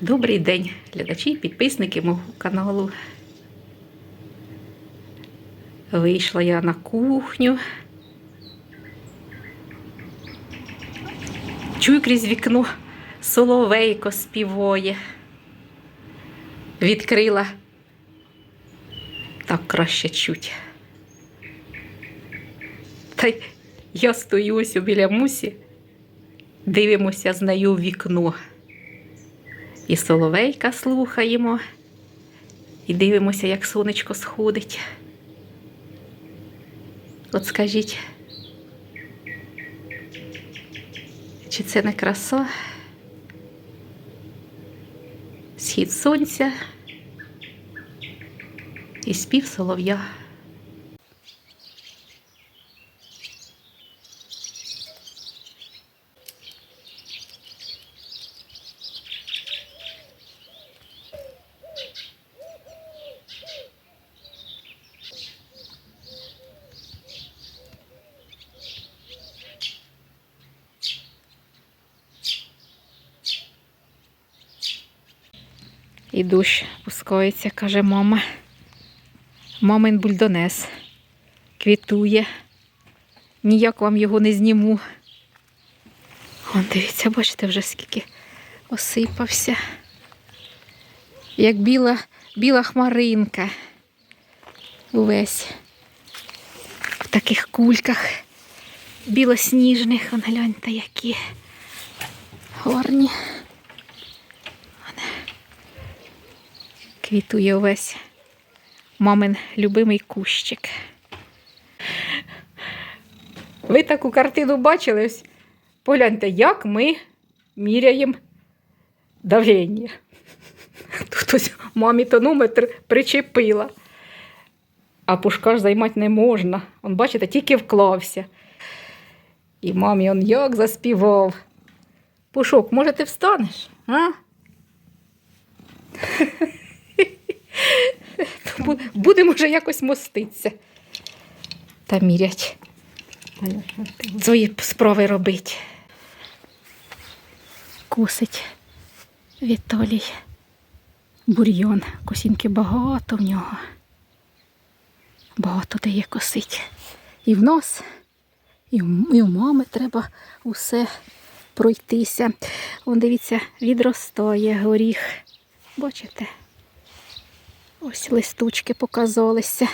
Добрий день, глядачі підписники мого каналу. Вийшла я на кухню. Чую крізь вікно соловейко співає. Відкрила. Так краще чуть. Та я стою ось біля мусі, дивимося з нею вікно. І соловейка слухаємо, і дивимося, як сонечко сходить. От скажіть, чи це не краса? Схід сонця і спів солов'я. І дощ пускається, каже мама. Мамин бульдонес квітує. Ніяк вам його не зніму. Вон, дивіться, бачите, вже скільки осипався. Як біла, біла хмаринка. Увесь в таких кульках білосніжних. Вон, гляньте, які гарні. Квітує увесь мамин любимий кущик. Ви таку картину бачили? Погляньте, як ми міряємо давлення. Тут ось мамі тонометр причепила. А пушка ж займати не можна. Он, бачите, тільки вклався. І мамі он як заспівав. Пушок, може, ти встанеш? А? Вже якось моститися. Та мірять. Свої справи робить. Кусить Віталій. Бур'йон. Косінки багато в нього. Багато дає косить. І в нас, і в, і в мами треба усе пройтися. Вон, дивіться, відростає горіх. Бачите? Ось листочки показалися.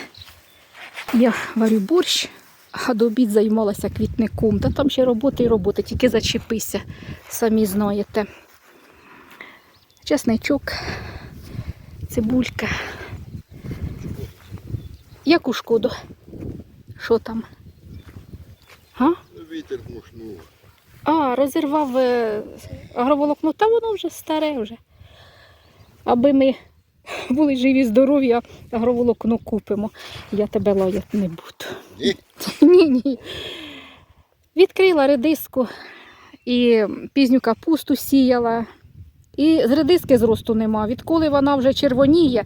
Я варю борщ, а до обід займалася квітником. Та там ще роботи і роботи, тільки зачепися, самі знаєте. Чесничок, цибулька. Яку шкоду? Що там? А? Вітер мушнув. А, розірвав е, агроволокно, та воно вже старе вже. Аби ми були живі, здорові, а агроволокно купимо. Я тебе лаяти не буду. Ні? Ні, ні. Відкрила редиску і пізню капусту сіяла. І з редиски зросту нема. Відколи вона вже червоніє,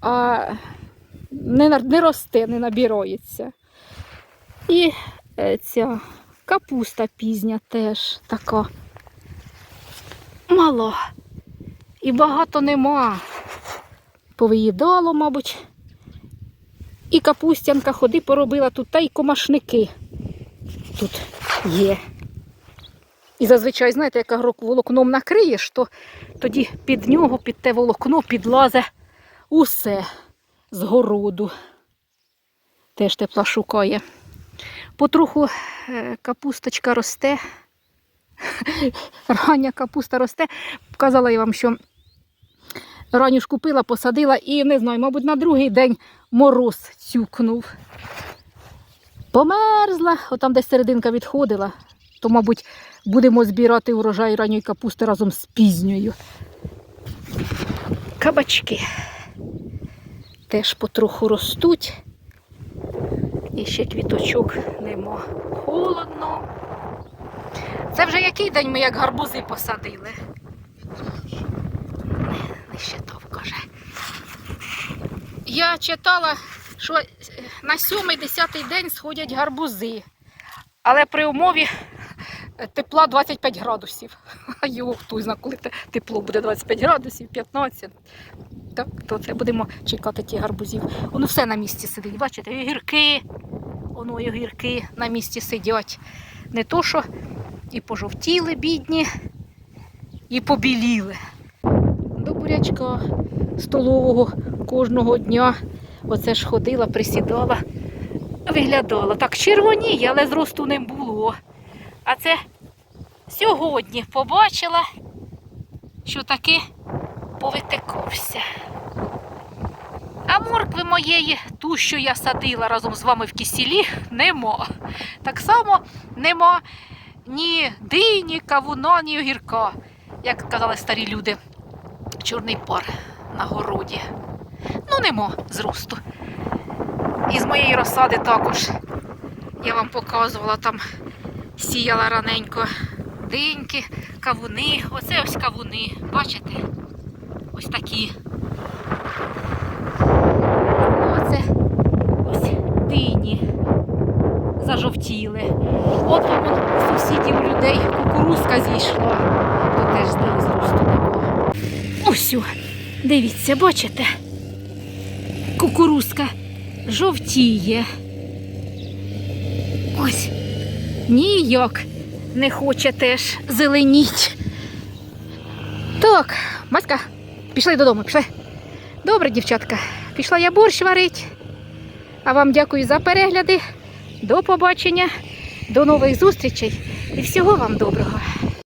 а не, не росте, не набірається. І е, ця капуста пізня теж така мала. І багато нема. Повиїдало, мабуть. І капустянка ходи поробила тут, та й комашники тут є. І зазвичай, знаєте, як агро- волокном накриєш, то тоді під нього, під те волокно підлазе усе з городу. Теж тепла шукає. Потроху е, капусточка росте. Рання капуста росте. Показала я вам, що ранню ж купила, посадила і не знаю, мабуть, на другий день мороз цюкнув. Померзла, отам десь серединка відходила, то, мабуть, будемо збирати урожай ранньої капусти разом з пізньою. Кабачки теж потроху ростуть. І ще квіточок нема. Холодно. Це вже який день ми як гарбузи посадили? Ще то каже. Я читала, що на сьомий десятий день сходять гарбузи. Але при умові е, тепла 25 градусів. А його хто зна, коли тепло буде 25 градусів, 15. Так, то це будемо чекати ті гарбузів. Воно все на місці сидить. Бачите, огірки, воно і на місці сидять. Не то, що і пожовтіли бідні, і побіліли. Бурячка столового кожного дня. Оце ж ходила, присідала, виглядала. Так червоніє, але зросту не було. А це сьогодні побачила, що таки повитикався. А моркви моєї, ту, що я садила разом з вами в кисілі, нема. Так само нема ні дині, кавуна, ні огірка, як казали старі люди, чорний пар на городі. Ну, нема зросту. І з моєї розсади також я вам показувала, там сіяла раненько диньки, кавуни. Оце ось кавуни. Бачите? Ось такі. Оце ось дині зажовтіли. От там он у сусідів у людей кукурузка зійшла. То теж з зросту не було. Ось, дивіться, бачите? Кукурузка жовтіє. Ось ніяк не хоче теж зеленіть. Так, Маська, пішли додому, пішли. Добре, дівчатка, пішла я борщ варить. А вам дякую за перегляди. До побачення, до нових зустрічей і всього вам доброго.